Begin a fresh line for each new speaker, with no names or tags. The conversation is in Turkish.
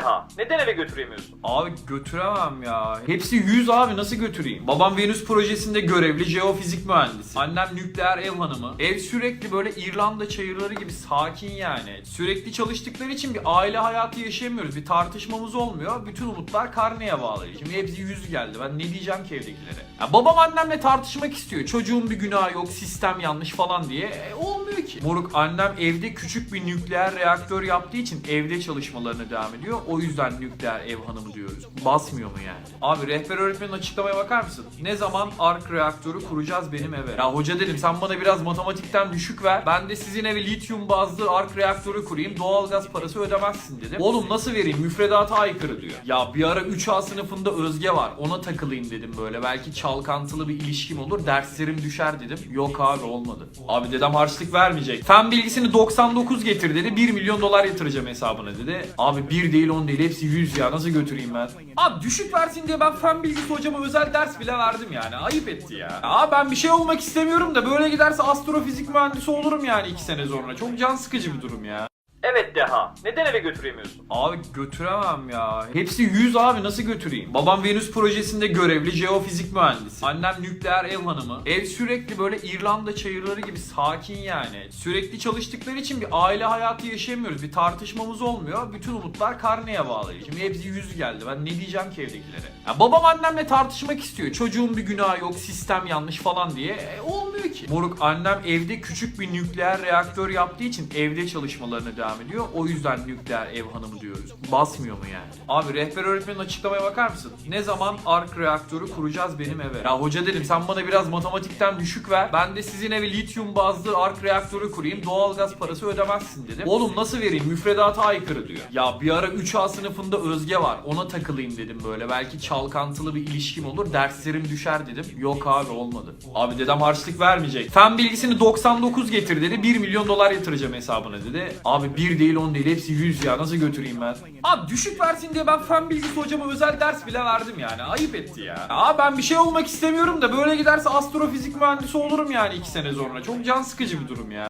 Deha. Neden eve götüremiyorsun?
Abi götüremem ya. Hepsi 100 abi nasıl götüreyim? Babam Venüs projesinde görevli jeofizik mühendisi. Annem nükleer ev hanımı. Ev sürekli böyle İrlanda çayırları gibi sakin yani. Sürekli çalıştıkları için bir aile hayatı yaşayamıyoruz. Bir tartışmamız olmuyor. Bütün umutlar karneye bağlı. Şimdi hepsi 100 geldi. Ben ne diyeceğim ki evdekilere? Ya babam annemle tartışmak istiyor. Çocuğun bir günahı yok, sistem yanlış falan diye. E, olmuyor ki. Moruk annem evde küçük bir nükleer reaktör yaptığı için evde çalışmalarına devam ediyor. O yüzden nükleer ev hanımı diyoruz. Basmıyor mu yani? Abi rehber öğretmenin açıklamaya bakar mısın? Ne zaman ark reaktörü kuracağız benim eve? Ya hoca dedim sen bana biraz matematikten düşük ver. Ben de sizin eve lityum bazlı ark reaktörü kurayım. Doğalgaz parası ödemezsin dedim. Oğlum nasıl vereyim? Müfredata aykırı diyor. Ya bir ara 3A sınıfında Özge var. Ona takılayım dedim böyle. Belki çalkantılı bir ilişkim olur. Derslerim düşer dedim. Yok abi olmadı. Abi dedem harçlık vermeyecek. Fen bilgisini 99 getir dedi. 1 milyon dolar yatıracağım hesabına dedi. Abi 1 değil 10 değil hepsi 100 ya. Nasıl götüreyim ben? Abi düşük versin diye ben fen bilgisi hocama özel ders bile verdim yani. Ayıp etti ya. Abi ben bir şey olmak istemiyorum da böyle giderse astrofizik mühendisi olurum yani 2 sene sonra. Çok can sıkıcı bir durum ya.
Evet Deha. Neden eve götüremiyorsun?
Abi götüremem ya. Hepsi 100 abi nasıl götüreyim? Babam Venüs projesinde görevli jeofizik mühendisi. Annem nükleer ev hanımı. Ev sürekli böyle İrlanda çayırları gibi sakin yani. Sürekli çalıştıkları için bir aile hayatı yaşayamıyoruz. Bir tartışmamız olmuyor. Bütün umutlar karneye bağlı. Şimdi hepsi 100 geldi. Ben ne diyeceğim ki evdekilere? Ya babam annemle tartışmak istiyor. Çocuğun bir günahı yok, sistem yanlış falan diye. E, olmuyor ki. Moruk annem evde küçük bir nükleer reaktör yaptığı için evde çalışmalarına devam ediyor. O yüzden nükleer ev hanımı diyoruz. Basmıyor mu yani? Abi rehber öğretmenin açıklamaya bakar mısın? Ne zaman ark reaktörü kuracağız benim eve? Ya hoca dedim sen bana biraz matematikten düşük ver. Ben de sizin eve lityum bazlı ark reaktörü kurayım. Doğalgaz parası ödemezsin dedim. Oğlum nasıl vereyim? Müfredata aykırı diyor. Ya bir ara 3A sınıfında Özge var. Ona takılayım dedim böyle. Belki çalkantılı bir ilişkim olur. Derslerim düşer dedim. Yok abi olmadı. Abi dedem harçlık vermeyecek. Fen bilgisini 99 getir dedi. 1 milyon dolar yatıracağım hesabına dedi. Abi 1 değil 10 değil hepsi 100 ya. Nasıl götüreyim ben? Abi düşük versin diye ben fen bilgisi hocama özel ders bile verdim yani. Ayıp etti ya. Abi ben bir şey olmak istemiyorum da böyle giderse astrofizik mühendisi olurum yani 2 sene sonra. Çok can sıkıcı bir durum ya.